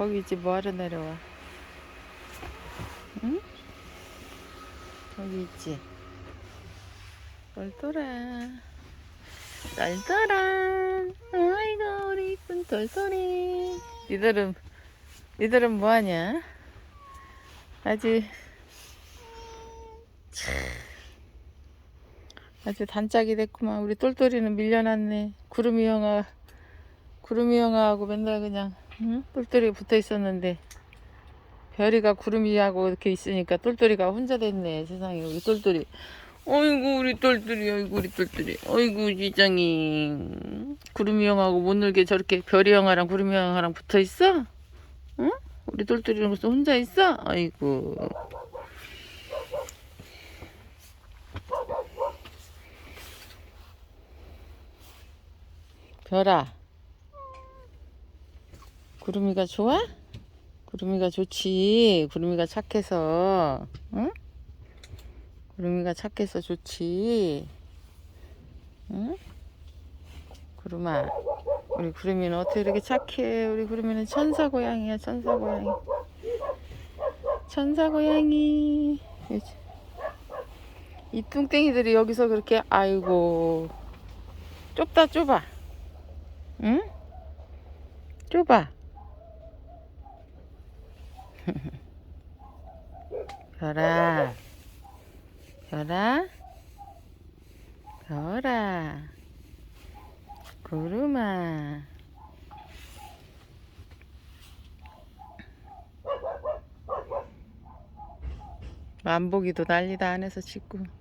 거기 있지 뭐하러 내려와? 응? 거기 있지. 똘똘아. 똘똘아. 아이고 우리 이쁜 똘똘이. 니들은 니들은 뭐하냐? 아주 참, 아주 단짝이 됐구만. 우리 똘똘이는 밀려났네. 구름이 형아, 구름이 형아하고 맨날 그냥 응? 똘똘이 붙어 있었는데 별이가 구름이하고 이렇게 있으니까 똘똘이가 혼자 됐네. 세상에 우리 똘똘이. 어이구 우리 똘똘이, 어이구 우리 똘똘이, 어이구 지장이 구름이 형하고 못 놀게 저렇게 별이 형아랑 구름이 형아랑 붙어 있어? 응? 우리 똘똘이는 벌써 혼자 있어? 아이고. 별아. 구름이가 좋아? 구름이가 좋지. 구름이가 착해서. 응? 구름이가 착해서 좋지. 응? 구름아. 우리 구름이는 어떻게 이렇게 착해? 우리 구름이는 천사 고양이야, 천사 고양이. 천사 고양이. 이 뚱땡이들이 여기서 그렇게, 아이고. 좁다, 좁아. 응? 좁아. 별아. 별아. 별아. 구름아. 만보기도 난리다 안에서 짓고.